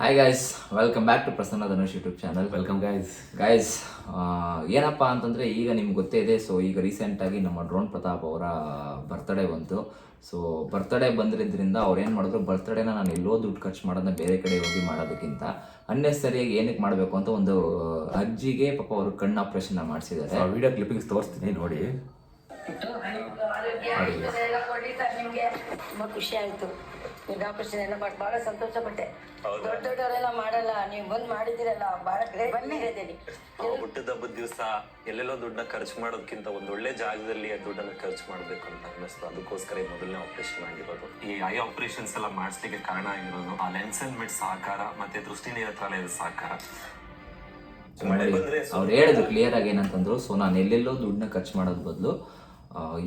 Hi guys welcome back to Prasanna Dhanush YouTube channel welcome guys guys ಏನಪ್ಪ ಅಂತಂದರೆ ಈಗ ನಿಮ್ಗೆ ಗೊತ್ತೇ ಇದೆ ಸೊ ಈಗ ರೀಸೆಂಟಾಗಿ ನಮ್ಮ ಡ್ರೋನ್ ಪ್ರತಾಪ್ ಅವರ ಬರ್ತ್ಡೇ ಬಂತು. ಸೊ ಬರ್ತ್ಡೇ ಬಂದಿರೋದ್ರಿಂದ ಅವ್ರು ಏನು ಮಾಡಿದ್ರು ಬರ್ತ್ಡೇನ ನಾನು ಎಲ್ಲೋ ದುಡ್ಡು ಖರ್ಚು ಮಾಡೋದನ್ನ ಬೇರೆ ಕಡೆ ಹೋಗಿ ಮಾಡೋದಕ್ಕಿಂತ ಅನ್ನೆಸರಿಯಾಗಿ ಏನಕ್ಕೆ ಮಾಡಬೇಕು ಅಂತ ಒಂದು ಅಜ್ಜಿಗೆ ಪಾಪ ಅವರು ಕಣ್ಣು ಆಪ್ರೇಷನ್ನ ಮಾಡಿಸಿದ್ದಾರೆ. ವಿಡಿಯೋ ಕ್ಲಿಪ್ಪಿಂಗ್ಸ್ ತೋರಿಸ್ತೀನಿ ನೋಡಿ. ಖುಷಿ ಆಯ್ತು. ಈಗ ಆಪರೇಷನ್ ಎಲ್ಲ ಮಾಡಿ ಬಹಳ ಸಂತೋಷ ಪಟ್ಟೆ. ದೊಡ್ಡ ದೊಡ್ಡವರೆಲ್ಲ ಮಾಡಲ್ಲ ನೀವು ಬಂದ್ ಮಾಡಿದಿರಲ್ಲ ಬಹಳ ಬನ್ನಿ ಬಂದಿದ್ದೀನಿ ಹುಟ್ಟಿದ ಹಬ್ಬದ ದಿವಸ ಎಲ್ಲೆಲ್ಲೋ ದುಡ್ಡನ್ನ ಖರ್ಚು ಮಾಡೋದಕ್ಕಿಂತ ಒಂದ್ ಒಳ್ಳೆ ಜಾಗದಲ್ಲಿ ಆ ದುಡ್ಡನ್ನ ಖರ್ಚು ಮಾಡ್ಬೇಕು ಅಂತ ಅನ್ನಿಸ್ತು. ಅದಕ್ಕೋಸ್ಕರ ಈ ಮೊದಲನೇ ಆಪರೇಷನ್ ಆಗಿರೋದು. ಈ ಐ ಆಪರೇಷನ್ಸ್ ಎಲ್ಲ ಮಾಡಿಸ್ಲಿಕ್ಕೆ ಕಾರಣ ಆಗಿರೋದು ಆ ಲೆನ್ಸ್ ಅಂಡ್ ಮಿಡ್ ಸಹಕಾರ ಮತ್ತೆ ದೃಷ್ಟಿ ನಿರತಾಲಯದ ಸಹಕಾರ. ಅವ್ರು ಹೇಳಿದ್ರು ಕ್ಲಿಯರ್ ಆಗಿ ಏನಂತಂದ್ರು ಸೊ ನಾನು ಎಲ್ಲೆಲ್ಲೋ ದುಡ್ಡನ್ನ ಖರ್ಚು ಮಾಡೋದ್ ಬದಲು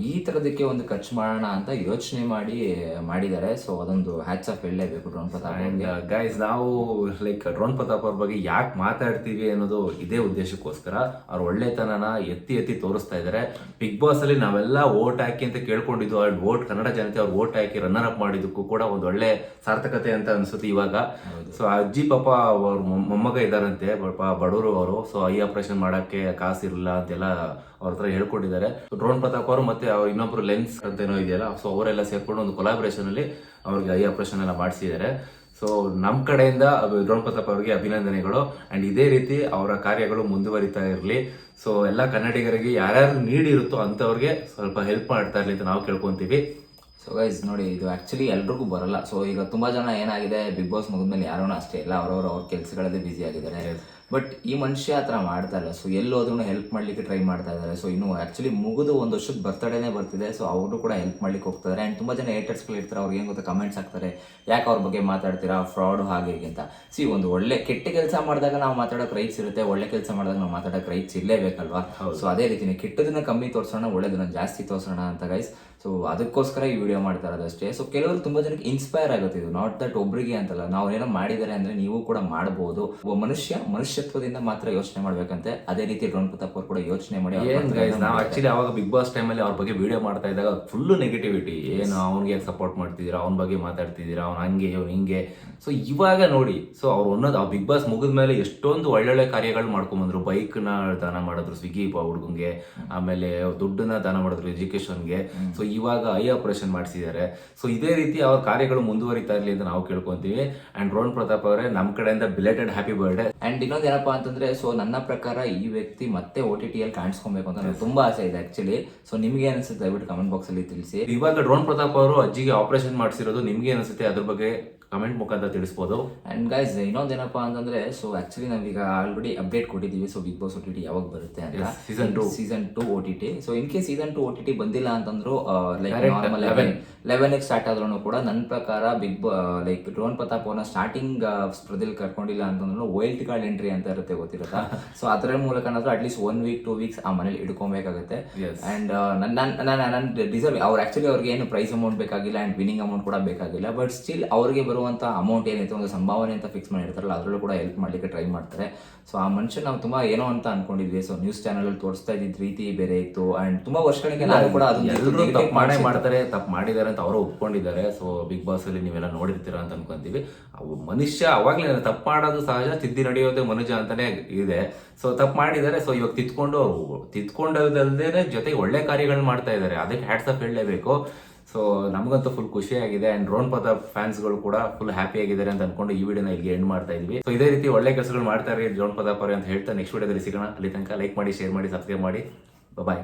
ಈ ಥರದಕ್ಕೆ ಒಂದು ಖರ್ಚು ಮಾಡೋಣ ಅಂತ ಯೋಚನೆ ಮಾಡಿ ಮಾಡಿದ್ದಾರೆ. ಸೊ ಅದೊಂದು ಹ್ಯಾಚ್ ಆಫ್ ಹೇಳಲೇಬೇಕು ಡ್ರೋನ್ ಪ್ರತಾಪ್. ಗೈಸ್ uh, ನಾವು ಲೈಕ್ ಡ್ರೋನ್ ಪ್ರತಾಪ್ ಅವ್ರ ಬಗ್ಗೆ ಯಾಕೆ ಮಾತಾಡ್ತೀವಿ ಅನ್ನೋದು ಇದೇ ಉದ್ದೇಶಕ್ಕೋಸ್ಕರ ಅವ್ರ ಒಳ್ಳೆತನನ ಎತ್ತಿ ಎತ್ತಿ ತೋರಿಸ್ತಾ ಇದ್ದಾರೆ. ಬಿಗ್ ಬಾಸ್ ಅಲ್ಲಿ ನಾವೆಲ್ಲ ಓಟ್ ಹಾಕಿ ಅಂತ ಕೇಳ್ಕೊಂಡಿದ್ದು ಅಲ್ಲಿ ಓಟ್ ಕನ್ನಡ ಜನತೆ ಅವ್ರು ಓಟ್ ಹಾಕಿ ರನ್ನರ್ ಅಪ್ ಮಾಡಿದ್ದಕ್ಕೂ ಕೂಡ ಒಂದು ಒಳ್ಳೆ ಸಾರ್ಥಕತೆ ಅಂತ ಅನ್ಸುತ್ತೆ ಇವಾಗ. ಸೊ ಅಜ್ಜಿ ಪಾಪ ಅವ್ರ ಮೊಮ್- ಮೊಮ್ಮಗ ಇದ್ದಾರಂತೆ ಪಾಪ ಬಡವರು ಅವರು. ಸೊ ಐ ಆಪರೇಷನ್ ಮಾಡಕ್ಕೆ ಕಾಸು ಇರಲ್ಲ ಅಂತೆಲ್ಲ ಅವ್ರ ಹತ್ರ ಹೇಳ್ಕೊಂಡಿದ್ದಾರೆ. ಡ್ರೋನ್ ಪ್ರತಾಪ್ ಅವರು ಮತ್ತೆ ಅವ್ರ ಇನ್ನೊಬ್ರು ಲೆನ್ಸ್ ಅಂತ ಏನೋ ಇದೆಯಲ್ಲ ಸೊ ಅವರೆಲ್ಲ ಸೇರ್ಕೊಂಡು ಒಂದು ಕೊಲಾಬ್ರೇಷನ್ ಅಲ್ಲಿ ಅವ್ರಿಗೆ ಐ ಆಪರೇಷನ್ ಎಲ್ಲ ಮಾಡಿಸಿದ್ದಾರೆ. ಸೊ ನಮ್ಮ ಕಡೆಯಿಂದ ದ್ರೋಣ್ ಪ್ರತಾಪ್ ಅವರಿಗೆ ಅಭಿನಂದನೆಗಳು. ಅಂಡ್ ಇದೇ ರೀತಿ ಅವರ ಕಾರ್ಯಗಳು ಮುಂದುವರಿತಾ ಇರಲಿ. ಸೊ ಎಲ್ಲ ಕನ್ನಡಿಗರಿಗೆ ಯಾರ್ಯಾರು ನೀಡಿರುತ್ತೋ ಅಂಥವ್ರಿಗೆ ಸ್ವಲ್ಪ ಹೆಲ್ಪ್ ಮಾಡ್ತಾ ಇರಲಿ ಅಂತ ನಾವು ಕೇಳ್ಕೊಂತೀವಿ. ಸೊ ಗೈಸ್ ನೋಡಿ ಇದು ಆ್ಯಕ್ಚುಲಿ ಎಲ್ರಿಗೂ ಬರಲ್ಲ. ಸೊ ಈಗ ತುಂಬ ಜನ ಏನಾಗಿದೆ ಬಿಗ್ ಬಾಸ್ ಮುಗಿದ್ಮೇಲೆ ಯಾರೂ ಅಷ್ಟೇ ಇಲ್ಲ. ಅವರವರು ಅವ್ರ ಕೆಲಸಗಳಲ್ಲಿ ಬ್ಯುಸಿ ಆಗಿದ್ದಾರೆ. ಬಟ್ ಈ ಮನುಷ್ಯ ಆ ಥರ ಮಾಡ್ತಾ ಇಲ್ಲ. ಸೊ ಎಲ್ಲೋದ್ರೂ ಹೆಲ್ಪ್ ಮಾಡಲಿಕ್ಕೆ ಟ್ರೈ ಮಾಡ್ತಾ ಇದ್ದಾರೆ. ಸೊ ಇನ್ನು ಆ್ಯಕ್ಚುಲಿ ಮುಗಿದು ಒಂದು ವರ್ಷಕ್ಕೆ ಬರ್ತಡೇನೇ ಬರ್ತಿದೆ. ಸೊ ಅವರು ಕೂಡ ಹೆಲ್ಪ್ ಮಾಡ್ಲಿಕ್ಕೆ ಹೋಗ್ತಾರೆ ಆ್ಯಂಡ್ ತುಂಬ ಜನ ಏಟರ್ಸ್ಗಳು ಇರ್ತಾರೆ. ಅವ್ರಿಗೆ ಏನು ಗೊತ್ತಾ? ಕಮೆಂಟ್ಸ್ ಹಾಕ್ತಾರೆ. ಯಾಕೆ ಅವ್ರ ಬಗ್ಗೆ ಮಾತಾಡ್ತೀರಾ? ಫ್ರಾಡ್ ಹಾಗೆ ಅಂತ. ಸಿ ಒಂದು ಒಳ್ಳೆ ಕೆಟ್ಟ ಕೆಲಸ ಮಾಡಿದಾಗ ನಾವು ಮಾತಾಡೋಕೆ ರೈಟ್ಸ್ ಇರುತ್ತೆ. ಒಳ್ಳೆ ಕೆಲಸ ಮಾಡಿದಾಗ ನಾವು ಮಾತಾಡೋಕೆ ರೈಟ್ಸ್ ಇರಲೇಬೇಕಲ್ವಾ ಸೊ ಅದೇ ರೀತಿ ಕೆಟ್ಟದನ್ನ ಕಮ್ಮಿ ತೋರಿಸೋಣ ಒಳ್ಳೆದನ್ನ ಜಾಸ್ತಿ ತೋರಿಸೋಣ ಅಂತ ಗೈಸ್ ಸೊ ಅದಕ್ಕೋಸ್ಕರ ಈ ವಿಡಿಯೋ ಮಾಡ್ತಾ ಇರೋದಷ್ಟೇ ಸೊ ಕೆಲವರು ತುಂಬ ಜನಕ್ಕೆ ಇನ್ಸ್ಪೈರ್ ಆಗುತ್ತೆ ಇದು. ನಾಟ್ ದಟ್ ಒಬ್ಬರಿಗೆ ಅಂತಲ್ಲ. ನಾವು ಏನೋ ಮಾಡಿದ್ದಾರೆ ಅಂದರೆ ನೀವು ಕೂಡ ಮಾಡ್ಬೋದು. ಒಬ್ಬ ಮನುಷ್ಯ ಮನುಷ್ಯ ಮನುಷ್ಯತ್ವದಿಂದ ಮಾತ್ರ ಯೋಚನೆ ಮಾಡ್ಬೇಕಂತೆ. ಅದೇ ರೀತಿ ಡ್ರೋನ್ ಪ್ರತಾಪ್ ಅವ್ರು ಕೂಡ ಯೋಚನೆ ಮಾಡಿ ಅವ್ರ ಏನ್ birthday ಗೈಸ್ ನಾವು ಆಕ್ಚುಲಿ ಅವಾಗ ಬಿಗ್ ಬಾಸ್ ಟೈಮಲ್ಲಿ ಅವ್ರ ಬಗ್ಗೆ ವಿಡಿಯೋ ಮಾಡ್ತಾ ಇದ್ದಾಗ ಫುಲ್ ನೆಗೆಟಿವಿಟಿ ಏನು ಅವ್ನಿಗೆ ಸಪೋರ್ಟ್ ಮಾಡ್ತಿದ್ದೀರಾ? ಅವ್ನ ಬಗ್ಗೆ ಮಾತಾಡ್ತಿದ್ದೀರಾ? ಅವ್ನು ಹಂಗೆ ಅವ್ನು ಹಿಂಗೆ. ಸೊ ಇವಾಗ ನೋಡಿ ಸೊ ಅವ್ರು ಅನ್ನೋದು ಆ ಬಿಗ್ ಬಾಸ್ ಮುಗಿದ ಮೇಲೆ ಎಷ್ಟೊಂದು ಒಳ್ಳೊಳ್ಳೆ ಕಾರ್ಯಗಳು ಮಾಡ್ಕೊಂಬಂದ್ರು ಬೈಕ್ನ ದಾನ ಮಾಡಿದ್ರು ಸ್ವಿಗ್ಗಿ ಹುಡುಗಂಗೆ. ಆಮೇಲೆ ದುಡ್ಡನ್ನ ದಾನ ಮಾಡಿದ್ರು ಎಜುಕೇಶನ್ಗೆ ಸೊ ಇವಾಗ ಐ ಆಪರೇಷನ್ ಮಾಡಿಸಿದ್ದಾರೆ. ಸೊ ಇದೇ ರೀತಿ ಅವ್ರ ಕಾರ್ಯಗಳು ಮುಂದುವರಿತಾ ಇರಲಿ ಅಂತ ನಾವು ಕೇಳ್ಕೊಂತೀವಿ. ಅಂಡ್ ರೋಹನ್ ಪ್ರತಾಪ್ ಅವರೇ ನಮ್ಮ ಕಡೆಯಿಂದ ಬಿಲೇಟೆಡ್ ಹ್ಯಾಪಿ ಬರ್ಡೇ ಅಂಡ್ ಇನ್ನೊಂದು ಏನಪ್ಪಾ ಅಂತಂದ್ರೆ ಸೊ ನನ್ನ ಪ್ರಕಾರ ಈ ವ್ಯಕ್ತಿ ಮತ್ತೆ ಓ ಟಿ ಟಿಯಲ್ಲಿ ಕಾಣಿಸ್ಕೊಬೇಕು ಅಂತ ನನಗೆ ತುಂಬಾ ಆಸೆ ಇದೆ ಆಕ್ಚುಲಿ ಸೊ ನಿಮ್ಗೆ ಅನಿಸುತ್ತೆ? ದಯವಿಟ್ಟು ಕಮೆಂಟ್ ಬಾಕ್ಸ್ ಅಲ್ಲಿ ತಿಳಿಸಿ. ಇವಾಗ ಡ್ರೋನ್ ಪ್ರತಾಪ್ ಅವರು ಅಜ್ಜಿಗೆ ಆಪರೇಷನ್ ಮಾಡಿಸಿರೋದು ನಿಮ್ಗೆ ಅನಿಸುತ್ತೆ? ಅದ್ರ ಬಗ್ಗೆ ಕಮೆಂಟ್ ಮುಖಾಂತರ ತಿಳಿಸ್ಬೋದು. ಅಂಡ್ ಗೈಸ್ ಇನ್ನೊಂದೇನಪ್ಪ ಅಂತಂದ್ರೆ ಸೊ ಆಕ್ಚುಲಿ ನಾವೀಗ ಆಲ್ರೆಡಿ ಅಪ್ಡೇಟ್ ಕೊಟ್ಟಿದ್ದೀವಿ. So big boss O T T ಯಾವಾಗ ಬರುತ್ತೆ ಅಂತ. Season season two. Season two O T T so in case season two O T T ಬಂದಿಲ್ಲ ಅಂತಂದ್ರು like Correct, normal 11. Eleven eleven start ಆದ್ರೂ ಕೂಡ ನನ್ನ ಪ್ರಕಾರ ಬಿಗ್ ಲೈಕ್ ಡ್ರೋನ್ ಪ್ರತಾಪ್ ಅವನ ಸ್ಟಾರ್ಟಿಂಗ್ ಸ್ಪರ್ಧೆಲಿ ಕರ್ಕೊಂಡಿಲ್ಲ ಅಂತಂದ್ರು ವೈಲ್ಡ್ ಕಾರ್ಡ್ ಎಂಟ್ರಿ ಅಂತ ಇರುತ್ತೆ ಗೊತ್ತಿರುತ್ತಾ? ಸೊ ಅದರ ಮೂಲಕನಾದ್ರೂ at least one week two weeks ಆ ಮನೇಲಿ ಇಟ್ಕೊಬೇಕಾಗುತ್ತೆ Yes. ಅಂಡ್ ನನ್ನ ನನ್ನ ಡಿಸರ್ವ್ ಅವ್ರು ಆಕ್ಚುಲಿ ಅವ್ರಿಗೆ ಏನು ಪ್ರೈಸ್ ಅಮೌಂಟ್ ಬೇಕಾಗಿಲ್ಲ ಅಂಡ್ ವಿನಿಂಗ್ ಅಮೌಂಟ್ ಕೂಡ ಬೇಕಾಗಿಲ್ಲ. ಬಟ್ ಸ್ಟಿಲ್ ಅವ್ರಿಗೆ ಬರುವಂತ ಅಮೌಂಟ್ ಏನೈತೆ ಒಂದು ಸಂಭಾವನೆ ಅಂತ ಫಿಕ್ಸ್ ಮಾಡಿರ್ತಾರಲ್ಲ ಅದರಲ್ಲೂ ಕೂಡ ಹೆಲ್ಪ್ ಮಾಡಲಿಕ್ಕೆ ಟ್ರೈ ಮಾಡ್ತಾರೆ. ಸೊ ಆ ಮನುಷ್ಯ ನಾವು ತುಂಬಾ ಏನೋ ಅಂತ ಅನ್ಕೊಂಡಿದ್ವಿ. ಸೊ ನ್ಯೂಸ್ ಚಾನಲ್ ಅಲ್ಲಿ ತೋರಿಸ್ತಾ ಇದ್ದಿದ್ದ ರೀತಿ ಬೇರೆ ಇತ್ತು. ಅಂಡ್ ತುಂಬಾ ವರ್ಷಗಳಿಗೆ ನಾನು ಕೂಡ ತಪ್ಪು ಮಾಡೇ ಮಾಡ್ತಾರೆ ತಪ್ಪು ಮಾಡಿದ್ದಾರೆ ಅಂತ ಅವರು ಒಪ್ಕೊಂಡಿದ್ದಾರೆ. ಸೊ ಬಿಗ್ ಬಾಸ್ ಅಲ್ಲಿ ನೀವೆಲ್ಲ ನೋಡಿರ್ತೀರಾ ಅಂತ ಅನ್ಕೊಂತೀವಿ. ಮನುಷ್ಯ ಅವಾಗ್ಲೇ ತಪ್ಪು ಮಾಡೋದು ಸಹಜ ತಿದ್ದಿ ನಡೆಯೋದೇ ಮನುಷ್ಯ ಅಂತಾನೆ ಇದೆ. ಸೊ ತಪ್ಪು ಮಾಡಿದ್ದಾರೆ. ಸೊ ಇವಾಗ ತಿದ್ಕೊಂಡು ಅವರು ತಿದ್ಕೊಂಡದಲ್ದೇ ಜೊತೆಗೆ ಒಳ್ಳೆ ಕಾರ್ಯಗಳನ್ನ ಮಾಡ್ತಾ ಇದ್ದಾರೆ. ಅದಕ್ಕೆ ಹ್ಯಾಟ್ಸಪ್ ಹೇಳಲೇಬೇಕು. ಸೊ ನಮಗಂತೂ ಫುಲ್ ಖುಷಿಯಾಗಿದೆ ಅಂಡ್ ಡ್ರೋನ್ ಫ್ಯಾನ್ಸ್ ಫ್ಯಾನ್ಸ್ಗಳು ಕೂಡ ಫುಲ್ ಹ್ಯಾಪಿ ಆಗಿದ್ದಾರೆ ಅಂತ ಅನ್ಕೊಂಡು ಈ ವಿಡಿಯೋನ ಇಲ್ಲಿ ಎಂಡ್ ಮಾಡ್ತಾ ಇದ್ವಿ. ಸೊ ಇದೇ ರೀತಿ ಒಳ್ಳೆ ಕೆಲಸಗಳು ಮಾಡ್ತಾರೆ ಪದ ಪರಿ ಅಂತ ಹೇಳ್ತಾ ನೆಕ್ಸ್ಟ್ ವಿಡಿಯೋದಲ್ಲಿ ಸಿಗೋಣ. ಅಲ್ಲಿ ತನಕ ಲೈಕ್ ಮಾಡಿ ಶೇರ್ ಮಾಡಿ ಸಬ್ಸ್ಕ್ರೈಬ್ ಮಾಡಿ. ಬಾಯ್